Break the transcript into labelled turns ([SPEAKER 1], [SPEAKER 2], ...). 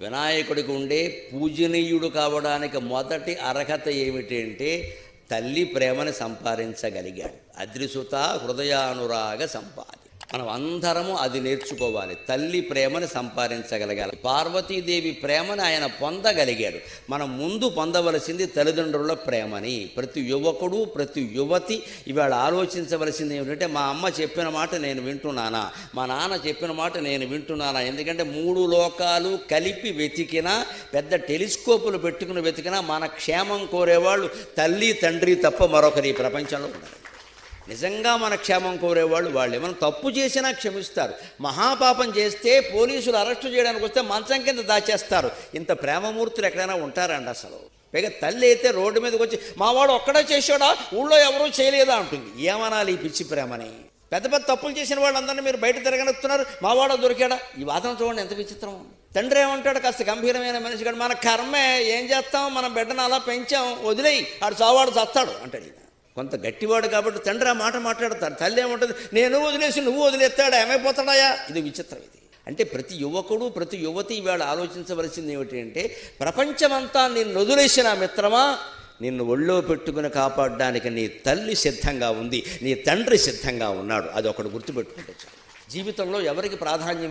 [SPEAKER 1] వినాయకుడికి ఉండే పూజనీయుడు కావడానికి మొదటి అర్హత ఏమిటంటే తల్లి ప్రేమని సంపాదించగలిగాడు. అద్రిసుత హృదయానురాగ సంపా మనం అందరము అది నేర్చుకోవాలి. తల్లి ప్రేమని సంపాదించగలగాలి. పార్వతీదేవి ప్రేమని ఆయన పొందగలిగాడు. మనం ముందు పొందవలసింది తల్లిదండ్రుల ప్రేమని. ప్రతి యువకుడు ప్రతి యువతి ఇవాళ ఆలోచించవలసింది ఏమిటంటే మా అమ్మ చెప్పిన మాట నేను వింటున్నానా? మా నాన్న చెప్పిన మాట నేను వింటున్నానా? ఎందుకంటే మూడు లోకాలు కలిపి వెతికినా పెద్ద టెలిస్కోపులు పెట్టుకుని వెతికినా మన క్షేమం కోరేవాళ్ళు తల్లి తండ్రి తప్ప మరొకరి ఈ ప్రపంచంలో ఉన్నారు నిజంగా మన క్షేమం కోరేవాళ్ళు వాళ్ళు. ఏమైనా తప్పు చేసినా క్షమిస్తారు. మహాపాపం చేస్తే పోలీసులు అరెస్టు చేయడానికి వస్తే మంచం కింద దాచేస్తారు. ఇంత ప్రేమమూర్తులు ఎక్కడైనా ఉంటారండి అసలు? పైగా తల్లి అయితే రోడ్డు మీదకి వచ్చి మావాడు ఒక్కడే చేశాడా? ఊళ్ళో ఎవరూ చేయలేదా? అంటుంది. ఏమనాలి ఈ పిచ్చి ప్రేమని? పెద్ద పెద్ద తప్పులు చేసిన వాళ్ళందరినీ మీరు బయట తిరగనెత్తున్నారు. మావాడో దొరికాడా? ఈ వాదన చూడండి ఎంత విచిత్రం. తండ్రి ఏమంటాడు? కాస్త గంభీరమైన మనిషి కాదు మన కర్మే ఏం చేస్తాం? మనం బిడ్డను అలా పెంచాం. వదిలేయి. ఆడు చావాడు చస్తాడు. అంటాడు ఈయన. కొంత గట్టివాడు కాబట్టి తండ్రి ఆ మాట మాట్లాడతాడు. తల్లి ఏమంటుంది? నేను వదిలేసి నువ్వు వదిలేస్తాడా? ఏమైపోతాడాయా ఇది విచిత్రం ఇది. అంటే ప్రతి యువకుడు ప్రతి యువతి ఇవాళ ఆలోచించవలసింది ఏమిటి అంటే ప్రపంచమంతా నిన్ను వదిలేసిన మిత్రమా? నిన్ను ఒళ్ళో పెట్టుకుని కాపాడడానికి నీ తల్లి సిద్ధంగా ఉంది నీ తండ్రి సిద్ధంగా ఉన్నాడు. అది ఒకటి గుర్తుపెట్టుకుంటే జీవితంలో ఎవరికి ప్రాధాన్యం